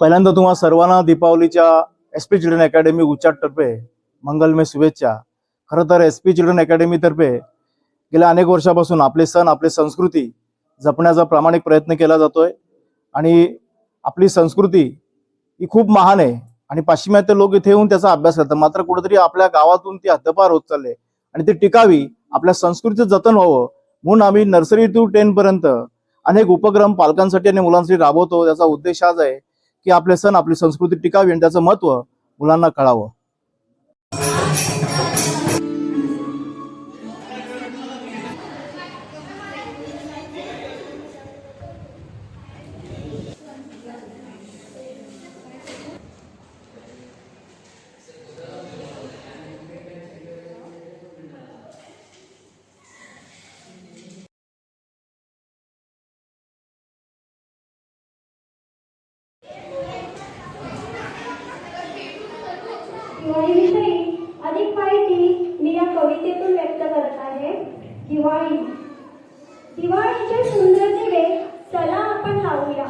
पहिल्यांदा तुम्हा सर्वांना दीपावलीच्या एस पी चिल्ड्रन अकॅडमी उच्चाटतर्फे मंगलमय शुभेच्छा. खरं तर एस पी चिल्ड्रन अकॅडमीतर्फे गेल्या अनेक वर्षापासून आपले सण आपली संस्कृती जपण्याचा प्रामाणिक प्रयत्न केला जातोय आणि आपली संस्कृती ही खूप महान आहे आणि पाश्चिमात्य लोक इथे येऊन त्याचा अभ्यास करतात. मात्र कुठेतरी आपल्या गावातून ती हद्दपार होत चालले आणि ती टिकावी आपल्या संस्कृतीचं जतन व्हावं म्हणून आम्ही नर्सरी टू टेन पर्यंत अनेक उपक्रम पालकांसाठी आणि मुलांसाठी राबवतो. त्याचा उद्देश हाच आहे की आपले सण आपली संस्कृती टिकावी आणि त्याचं महत्त्व मुलांना कळावं. होळीविषयी अधिक माहिती मी या कवितेतून व्यक्त करत आहे. दिवाळी. दिवाळीचे सुंदर दिवे चला आपण लावूया.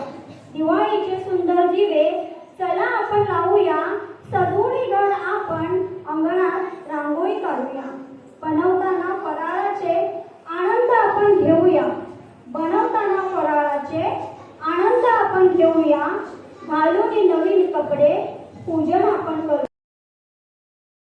दिवाळीचे सुंदर दिवे चला आपण लावूया. सजोळी गड आपण अंगणात रांगोळी काढूया. बनवताना फराळाचे आनंद आपण घेऊया. बनवताना फराळाचे आनंद आपण घेऊया. घालून नवीन कपडे